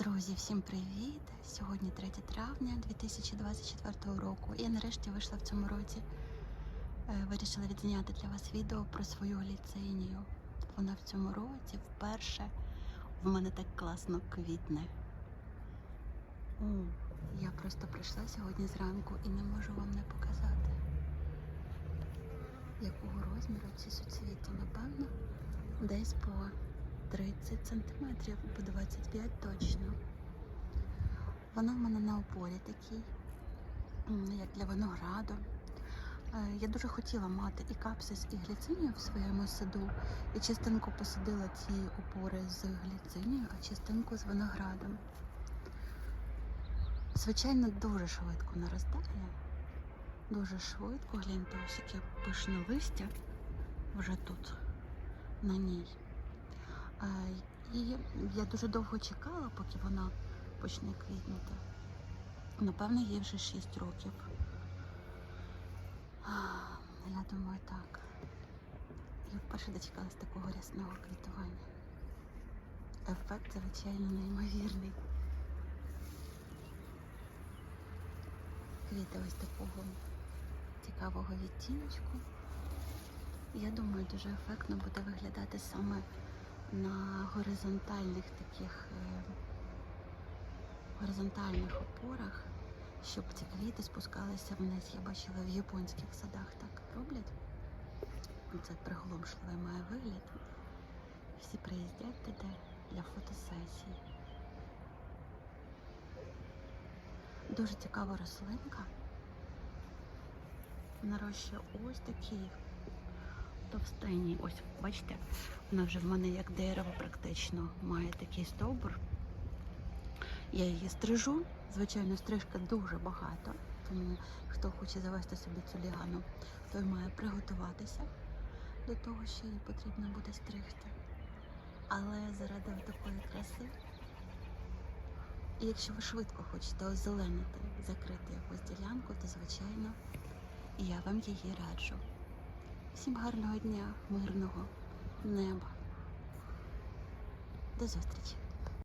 Друзі, всім привіт! Сьогодні 3 травня 2024 року. Я нарешті вийшла в цьому році. Е, Вирішила відзняти для вас відео про свою гліцинію. Вона в цьому році вперше в мене так класно квітне. Я просто прийшла сьогодні зранку і не можу вам не показати. Якого розміру ці суцвіття, напевно, десь по 30 сантиметрів, по 25 точно. Вона в мене на опорі такій, як для винограду. Е, Я дуже хотіла мати і капсис, і гліцинію в своєму саду. І частинку посадила ці опори з гліцинією, а частинку з виноградом. Звичайно, дуже швидко наростає. Дуже швидко, гляньте, ось яке пишне листя вже тут, на ній. І я дуже довго чекала, поки вона почне квітнути. Напевно, їй вже 6 років. Я думаю, так. Я вперше дочекалась такого рясного квітування. Ефект, звичайно, неймовірний. Квіти ось такого цікавого відтіночку. Я думаю, дуже ефектно буде виглядати саме на горизонтальних таких е, горизонтальних опорах, щоб ці квіти спускалися вниз. Я бачила в японських садах так роблять. Це приголомшливий має вигляд. Всі приїздять туди для фотосесій. Дуже цікава рослинка. Нарощує ось такі товстині. Ось, бачите, вона вже в мене як дерево практично має такий стовбур. Я її стрижу. Звичайно, стрижка дуже багато, тому хто хоче завести собі цю лігану, той має приготуватися до того, що їй потрібно буде стригти. Але заради такої краси, і якщо ви швидко хочете озеленити, закрити якусь ділянку, то звичайно я вам її раджу. Всім гарного дня, мирного неба. До зустрічі!